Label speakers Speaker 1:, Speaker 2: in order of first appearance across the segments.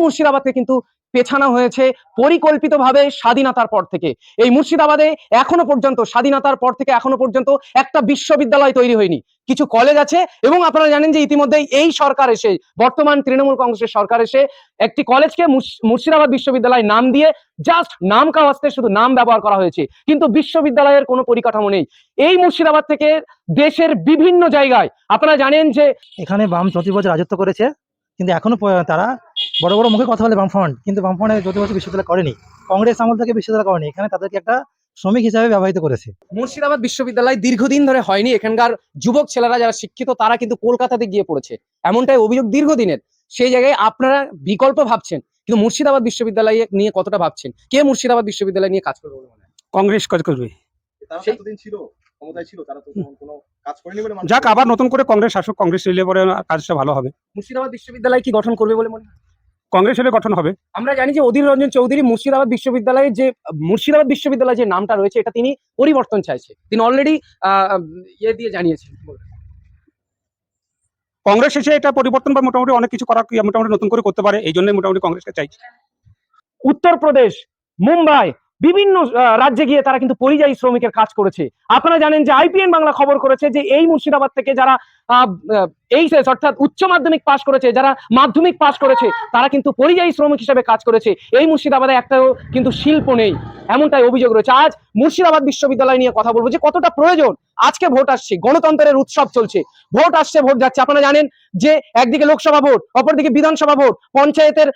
Speaker 1: মুর্শিদাবাদকে কিন্তু পেছানো হয়েছে পরিকল্পিতভাবে স্বাধীনতার পর থেকে। এই মুর্শিদাবাদে এখনও পর্যন্ত, স্বাধীনতার পর থেকে এখনও পর্যন্ত একটা বিশ্ববিদ্যালয় তৈরি হয়নি। কিছু কলেজ আছে এবং আপনারা জানেন যে ইতিমধ্যে এই সরকার এসে, বর্তমান তৃণমূল কংগ্রেসের সরকার এসে একটি কলেজকে মুর্শিদাবাদ বিশ্ববিদ্যালয় নাম দিয়ে জাস্ট নাম কাওয়াস্তে শুধু নাম ব্যবহার করা হয়েছে। কিন্তু বিশ্ববিদ্যালয়ের কোনো পরিকাঠামো নেই। এই মুর্শিদাবাদ থেকে দেশের বিভিন্ন জায়গায় আপনারা জানেন যে
Speaker 2: এখানে বাম চৌত্রিশ রাজত্ব করেছে। কিন্তু এখনও তারা বড় বড় মুখে কথা বলে বামফ্রন্ট কিন্তু বামফ্রন্ট চৌত্রিশ বছর বিশ্ববিদ্যালয় করেনি। কংগ্রেস আমল থেকে বিশ্ববিদ্যালয় করেনি এখানে তাদেরকে একটা শ্রমিক হিসাবে ব্যবহৃত করেছে।
Speaker 1: মুর্শিদাবাদ বিশ্ববিদ্যালয় দীর্ঘদিন ধরে হয়নি। এখানকার যুবক ছেলেরা যারা শিক্ষিত তারা কিন্তু কলকাতাতে গিয়ে পড়েছে। এমনটাই অভিযোগ দীর্ঘদিনের। সেই জায়গায় আপনারা বিকল্প ভাবছেন কিন্তু মুর্শিদাবাদ বিশ্ববিদ্যালয় নিয়ে কতটা ভাবছেন? কে মুর্শিদাবাদ বিশ্ববিদ্যালয় নিয়ে কাজ করবে বলে
Speaker 3: কংগ্রেস কাজ করবে।
Speaker 4: ছিল? ক্ষমতায় ছিল তারা তো কোনো কাজ করেনি বলে
Speaker 3: যাক আবার নতুন করে কংগ্রেস শাসক কংগ্রেস এলে পরে কাজটা ভালো হবে।
Speaker 1: মুর্শিদাবাদ বিশ্ববিদ্যালয় কি গঠন করবে বলে মনে হয়?
Speaker 3: কংগ্রেস এলে গঠন হবে।
Speaker 1: আমরা জানি যে অধীর রঞ্জন চৌধুরী মুর্শিদাবাদ বিশ্ববিদ্যালয়ের যে মুর্শিদাবাদ বিশ্ববিদ্যালয় যে নামটা রয়েছে এটা তিনি পরিবর্তন চাইছে। তিনি অলরেডি ইয়ে দিয়ে জানিয়েছেন।
Speaker 3: কংগ্রেস এসে এটা পরিবর্তন বা মোটামুটি অনেক কিছু করা মোটামুটি নতুন করে করতে পারে এই জন্য মোটামুটি কংগ্রেসকে চাইছি।
Speaker 1: উত্তরপ্রদেশ মুম্বাই বিভিন্ন রাজ্যে গিয়ে তারা কিন্তু পরিযায়ী শ্রমিকের কাজ করেছে। আপনারা জানেন যে আইপিএন বাংলা খবর করেছে যে এই মুর্শিদাবাদ থেকে যারা এই অর্থাৎ উচ্চ মাধ্যমিক পাশ করেছে, যারা মাধ্যমিক পাশ করেছে, তারা কিন্তু পরিযায়ী শ্রমিক হিসেবে কাজ করেছে। এই মুর্শিদাবাদে একটাও কিন্তু শিল্প নেই, এমনটাই অভিযোগ রয়েছে। আজ মুর্শিদাবাদ বিশ্ববিদ্যালয় নিয়ে কথা বলব যে কতটা প্রয়োজন। আজকে ভোট আসছে, গণতন্ত্রের উৎসব চলছে। ভোট আসছে, ভোট যাচ্ছে। আপনারা জানেন যে একদিকে লোকসভা ভোট, অপরদিকে বিধানসভা ভোট, পঞ্চায়েতের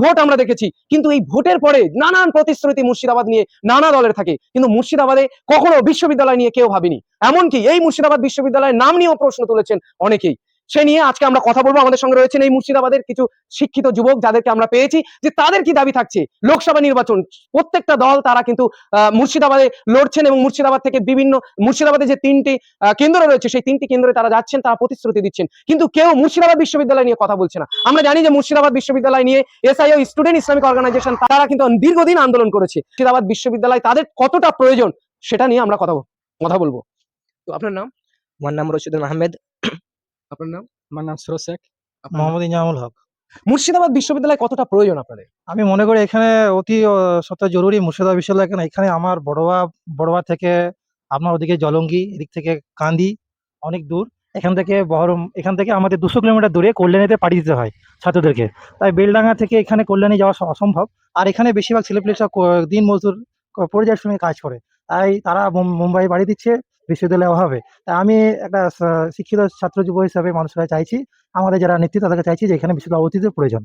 Speaker 1: ভোট আমরা দেখেছি। কিন্তু এই ভোটের পরে নানান প্রতিশ্রুতি মুর্শিদাবাদ নিয়ে নানা দলের থাকে। কিন্তু মুর্শিদাবাদে কখনো বিশ্ববিদ্যালয় নিয়ে কেউ ভাবেনি। এমনকি এই মুর্শিদাবাদ বিশ্ববিদ্যালয়ের নাম নিয়েও প্রশ্ন তুলেছেন অনেকেই। সে নিয়ে আজকে আমরা কথা বলব। আমাদের সঙ্গে রয়েছেন এই মুর্শিদাবাদের কিছু শিক্ষিত যুবক যাদেরকে আমরা পেয়েছি যে তাদের কি দাবি থাকছে? লোকসভা নির্বাচন, প্রত্যেকটা দল তারা কিন্তু মুর্শিদাবাদে লড়ছেন এবং মুর্শিদাবাদ থেকে বিভিন্ন, মুর্শিদাবাদে যে তিনটি কেন্দ্র রয়েছে, সেই তিনটি কেন্দ্রে তারা যাচ্ছেন, তারা প্রতিশ্রুতি দিচ্ছেন। কিন্তু কেউ মুর্শিদাবাদ বিশ্ববিদ্যালয় নিয়ে কথা বলছে না। আমরা জানি যে মুর্শিদাবাদ বিশ্ববিদ্যালয় নিয়ে এসআইও, স্টুডেন্ট ইসলামিক অর্গানাইজেশন, তারা কিন্তু দীর্ঘদিন আন্দোলন করেছে। মুর্শিদাবাদ বিশ্ববিদ্যালয় তাদের কতটা প্রয়োজন, সেটা নিয়ে আমরা কথা কথা বলব। তো আপনার নাম?
Speaker 5: আমার নাম রশিদুল আহমেদ।
Speaker 1: আপনার নাম?
Speaker 5: আমার নাম সুরজ শেখ?
Speaker 2: মোহাম্মদ ইনজামুল হক।
Speaker 1: মুর্শিদাবাদ বিশ্ববিদ্যালয় কতটা প্রয়োজন আপনাদের?
Speaker 2: আমি মনে করি এখানে অতি সত্য জরুরি মুর্শিদাবাদ বিশ্ববিদ্যালয় কেন? এখানে আমার বড়োয়া বড়োয়া থেকে আপনার ওদিকে জলঙ্গি এদিক থেকে কান্দি অনেক দূর। এখান থেকে বহরম এখান থেকে আমাদের দুশো কিলোমিটার দূরে কল্যাণীতে পাঠিয়ে দিতে হয় ছাত্রদেরকে। তাই বেলডাঙ্গা থেকে এখানে কল্যাণী যাওয়া অসম্ভব। আর এখানে বেশিরভাগ ছেলেপেলে সব দিন মজদুর পরিযায়ী শ্রমিক কাজ করে। তাই তারা মুম্বাই বাড়ি দিচ্ছে। বিশ্ববিদ্যালয় অভাবে তা আমি একটা শিক্ষিত ছাত্র যুব হিসাবে মানুষরা চাইছি আমাদের যারা নেতৃত্ব তাদেরকে চাইছি যে এখানে বিশ্ববিদ্যালয় অতীতের প্রয়োজন।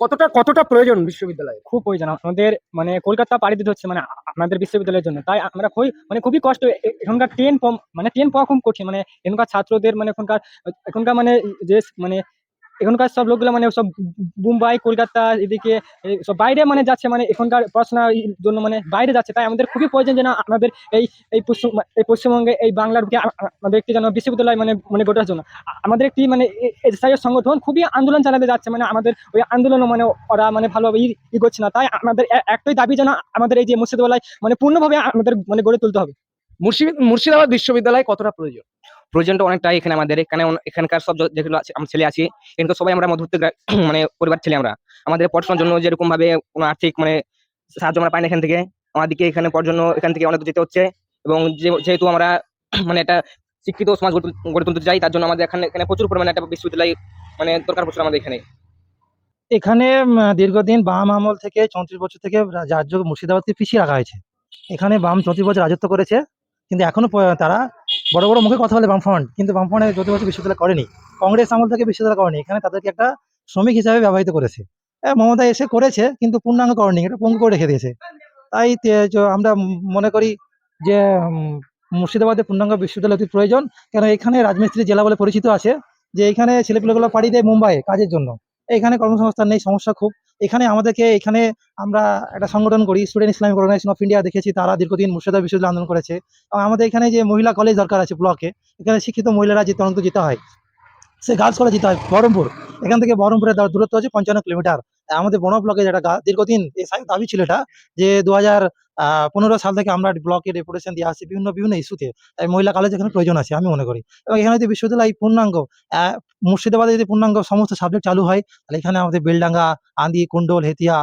Speaker 1: কতটা কতটা প্রয়োজন বিশ্ববিদ্যালয়?
Speaker 5: খুব প্রয়োজন। আমাদের মানে কলকাতা পাড়ি দিতে হচ্ছে মানে আমাদের বিশ্ববিদ্যালয়ের জন্য। তাই আমরা খুবই মানে খুবই কষ্ট এখনকার এখানকার ট্রেন মানে ট্রেন পাওয়া খুব কঠিন। মানে এখনকার ছাত্রদের মানে এখনকার এখনকার মানে যে মানে এখনকার সব লোকগুলো মানে সব মুম্বাই কলকাতা, এদিকে সব বাইরে মানে যাচ্ছে মানে এখনকার পড়াশোনার জন্য মানে বাইরে যাচ্ছে। তাই আমাদের খুবই প্রয়োজন যেন আমাদের এই এই পশ্চিম, এই পশ্চিমবঙ্গে এই বাংলার আমাদের একটি যেন বিশ্ববিদ্যালয় মানে মানে গোটার জন্য। আমাদের একটি মানে এসআইয়ের সংগঠন খুবই আন্দোলন চালাতে যাচ্ছে মানে আমাদের ওই আন্দোলনও মানে ওরা মানে ভালোভাবে ই- করছে না। তাই আমাদের একটাই দাবি যেন আমাদের এই যে মুর্শিদাবাদ মানে পূর্ণভাবে আমাদের মানে গড়ে তুলতে হবে।
Speaker 1: মুর্শি- মুর্শিদাবাদ বিশ্ববিদ্যালয় কতটা প্রয়োজন?
Speaker 6: প্রয়োজনটা অনেকটাই এখানে আমাদের। এখানে এখানকার সব যেগুলো আমার ছেলে আছে, কিন্তু সবাই আমরা মধ্যবিত্ত মানে পরিবার ছেলে আমরা। আমাদের পড়াশোনার জন্য যেরকম ভাবে কোনো আর্থিক মানে সাহায্য আমরা পাই না এখান থেকে আমাদেরকে এখানে পড়ার জন্য এখান থেকে অনেক যেতে হচ্ছে। এবং যেহেতু আমরা মানে একটা শিক্ষিত সমাজ গড়ে তুল- গড়ে তুলতে চাই, তার জন্য আমাদের এখানে এখানে প্রচুর পরিমাণে একটা বিশ্ববিদ্যালয় মানে দরকার পড়ছে আমাদের এখানে।
Speaker 2: এখানে দীর্ঘদিন বাম আমল থেকে চৌত্রিশ বছর থেকে রাজ্য মুর্শিদাবাদকে পিছিয়ে রাখা হয়েছে। এখানে বাম চৌত্রিশ বছর রাজত্ব করেছে। কিন্তু এখনও তারা বড় বড় মুখে কথা বলে বামফ্রন্ট, কিন্তু বামফ্রন্ট চৌত্রিশ বছর বিশ্ববিদ্যালয় করেনি, কংগ্রেস আমল থেকে বিশ্ববিদ্যালয় করেনি, এখানে তাদেরকে একটা শ্রমিক হিসাবে ব্যবহৃত করেছে। মমতা এসে করেছে, কিন্তু পূর্ণাঙ্গ করেনি, এটা পঙ্গু করে রেখে দিয়েছে। তাই আমরা মনে করি যে মুর্শিদাবাদে পূর্ণাঙ্গ বিশ্ববিদ্যালয় অতি প্রয়োজন, কেন এখানে রাজমিস্ত্রি জেলা বলে পরিচিত আছে, যে এখানে ছেলেপিলেগুলো পাড়ি দেয় মুম্বাইয়ে কাজের জন্য। এখানে কর্মসংস্থান নেই, সমস্যা খুব। এখানে আমাদেরকে, এখানে আমরা একটা সংগঠন করি student Islamic organisation of India দেখেছি, তারা দীর্ঘদিন মুর্শিদাবাদ বিশ্ববিদ্যালয় আন্দোলন করেছে। এবং আমাদের এখানে যে মহিলা কলেজ দরকার আছে ব্লকে এখানে শিক্ষিত মহিলারা যে তদন্ত যেতে হয়, সে গার্লস কলেজ যেতে হয়, বহরমপুর। এখান থেকে বহরমপুরের দূরত্ব হচ্ছে পঞ্চান্ন কিলোমিটার আমাদের বন ব্লকে যেটা দীর্ঘদিন দাবি ছিল এটা, যে দু পনেরো সাল থেকে আমরা ব্লকে ডেপুটেশন দিয়ে আসছি বিভিন্ন বিভিন্ন ইস্যুতে তাই মহিলা কলেজ এখানে প্রয়োজন আছে, আমি মনে করি। এবং এখানে যদি বিশ্ববিদ্যালয় পূর্ণাঙ্গ মুর্শিদাবাদে যদি পূর্ণাঙ্গ সমস্ত সাবজেক্ট চালু হয়, তাহলে এখানে আমাদের বেলডাঙ্গা, আন্দি কুন্ডল হেতিয়া